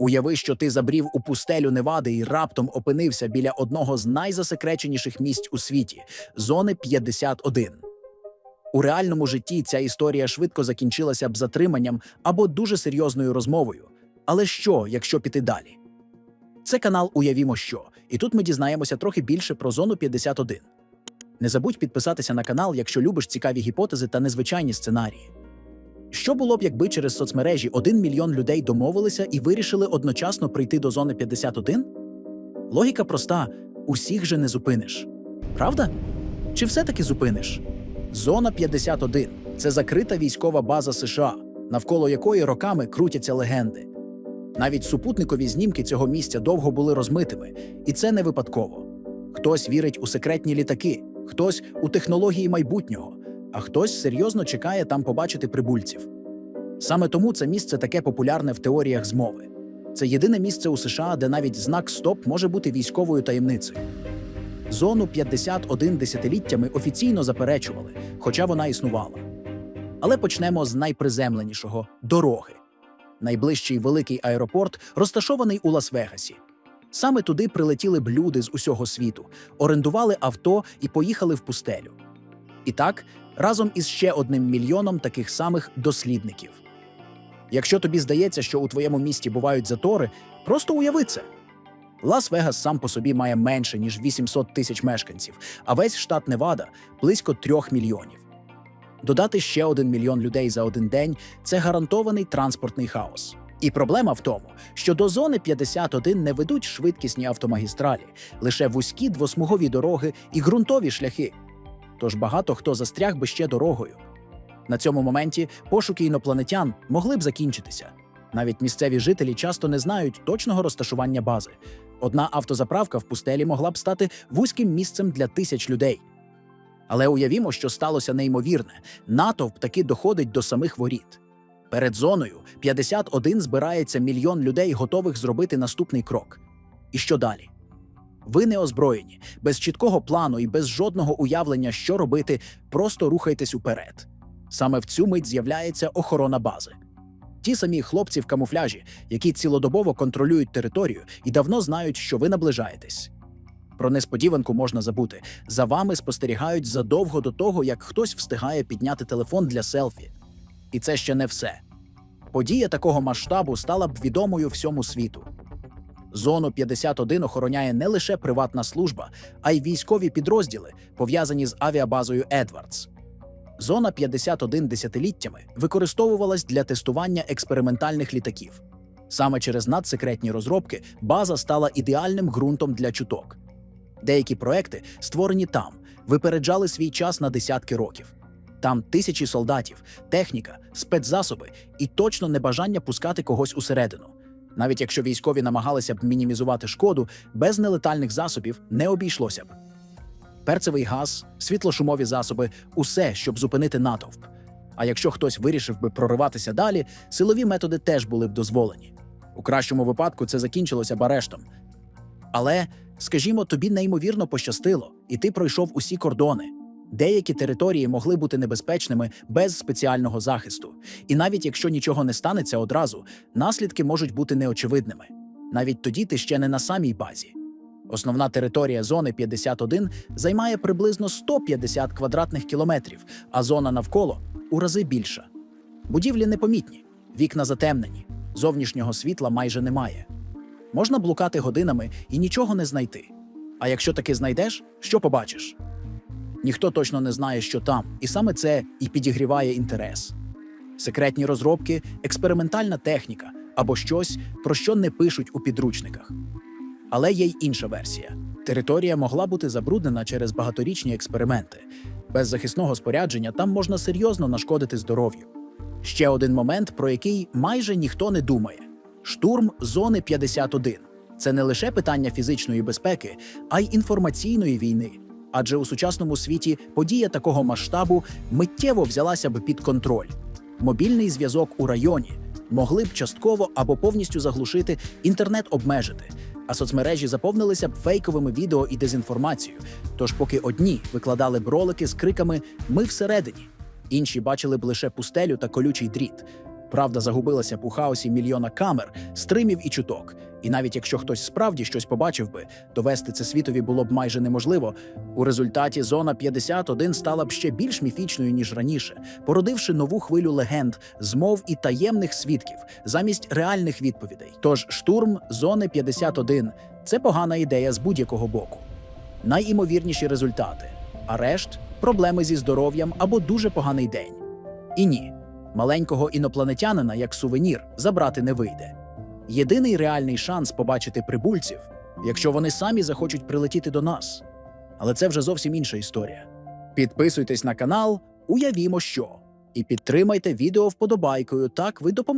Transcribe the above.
Уяви, що ти забрів у пустелю Невади і раптом опинився біля одного з найзасекреченіших місць у світі зони 51. У реальному житті ця історія швидко закінчилася б затриманням або дуже серйозною розмовою. Але що, якщо піти далі? Це канал Уявімо що, і тут ми дізнаємося трохи більше про зону 51. Не забудь підписатися на канал, якщо любиш цікаві гіпотези та незвичайні сценарії. Що було б, якби через соцмережі 1 мільйон людей домовилися і вирішили одночасно прийти до зони 51? Логіка проста: усіх же не зупиниш. Правда? Чи все-таки зупиниш? Зона 51 це закрита військова база США, навколо якої роками крутяться легенди. Навіть супутникові знімки цього місця довго були розмитими, і це не випадково. Хтось вірить у секретні літаки, хтось у технології майбутнього, а хтось серйозно чекає там побачити прибульців. Саме тому це місце таке популярне в теоріях змови. Це єдине місце у США, де навіть знак СТОП може бути військовою таємницею. Зону 51 десятиліттями офіційно заперечували, хоча вона існувала. Але почнемо з найприземленішого дороги. Найближчий великий аеропорт розташований у Лас-Вегасі. Саме туди прилетіли б люди з усього світу, орендували авто і поїхали в пустелю. І так, разом із ще одним мільйоном таких самих дослідників. Якщо тобі здається, що у твоєму місті бувають затори, просто уяви це. Лас-Вегас сам по собі має менше, ніж 800 тисяч мешканців, а весь штат Невада близько трьох мільйонів. Додати ще один мільйон людей за один день це гарантований транспортний хаос. І проблема в тому, що до зони 51 не ведуть швидкісні автомагістралі, лише вузькі двосмугові дороги і ґрунтові шляхи. Тож багато хто застряг би ще дорогою. На цьому моменті пошуки інопланетян могли б закінчитися. Навіть місцеві жителі часто не знають точного розташування бази. Одна автозаправка в пустелі могла б стати вузьким місцем для тисяч людей. Але уявімо, що сталося неймовірне: натовп таки доходить до самих воріт. Перед зоною 51 збирається мільйон людей, готових зробити наступний крок. І що далі? Ви не озброєні, без чіткого плану і без жодного уявлення, що робити, просто рухайтесь уперед. Саме в цю мить з'являється охорона бази. Ті самі хлопці в камуфляжі, які цілодобово контролюють територію і давно знають, що ви наближаєтесь. Про несподіванку можна забути. За вами спостерігають задовго до того, як хтось встигає підняти телефон для селфі. І це ще не все. Подія такого масштабу стала б відомою всьому світу. Зону 51 охороняє не лише приватна служба, а й військові підрозділи, пов'язані з авіабазою Едвардс. Зона 51 десятиліттями використовувалась для тестування експериментальних літаків. Саме через надсекретні розробки база стала ідеальним ґрунтом для чуток. Деякі проекти, створені там, випереджали свій час на десятки років. Там тисячі солдатів, техніка, спецзасоби і точно небажання пускати когось усередину. Навіть якщо військові намагалися б мінімізувати шкоду, без нелетальних засобів не обійшлося б. Перцевий газ, світлошумові засоби усе, щоб зупинити натовп. А якщо хтось вирішив би прориватися далі, силові методи теж були б дозволені. У кращому випадку це закінчилося б арештом. Але, скажімо, тобі неймовірно пощастило, і ти пройшов усі кордони. Деякі території могли бути небезпечними без спеціального захисту, і навіть якщо нічого не станеться одразу, наслідки можуть бути неочевидними. Навіть тоді ти ще не на самій базі. Основна територія зони 51 займає приблизно 150 квадратних кілометрів, а зона навколо у рази більша. Будівлі непомітні, вікна затемнені, зовнішнього світла майже немає. Можна блукати годинами і нічого не знайти. А якщо таки знайдеш, що побачиш? Ніхто точно не знає, що там, і саме це і підігріває інтерес. Секретні розробки, експериментальна техніка або щось, про що не пишуть у підручниках. Але є й інша версія: територія могла бути забруднена через багаторічні експерименти. Без захисного спорядження там можна серйозно нашкодити здоров'ю. Ще один момент, про який майже ніхто не думає: штурм зони 51. Це не лише питання фізичної безпеки, а й інформаційної війни. Адже у сучасному світі подія такого масштабу миттєво взялася б під контроль. Мобільний зв'язок у районі могли б частково або повністю заглушити, інтернет обмежити, а соцмережі заповнилися б фейковими відео і дезінформацією. Тож, поки одні викладали б ролики з криками Ми всередині, інші бачили б лише пустелю та колючий дріт. Правда загубилася б у хаосі мільйона камер, стримів і чуток. І навіть якщо хтось справді щось побачив би, довести це світові було б майже неможливо. У результаті зона 51 стала б ще більш міфічною ніж раніше, породивши нову хвилю легенд, змов і таємних свідків замість реальних відповідей. Тож штурм зони 51 – це погана ідея з будь-якого боку. Найімовірніші результати: арешт, проблеми зі здоров'ям або дуже поганий день. І ні, маленького інопланетянина як сувенір забрати не вийде. Єдиний реальний шанс побачити прибульців, якщо вони самі захочуть прилетіти до нас. Але це вже зовсім інша історія. Підписуйтесь на канал, уявімо що, і підтримайте відео вподобайкою. Так ви допомагаєте.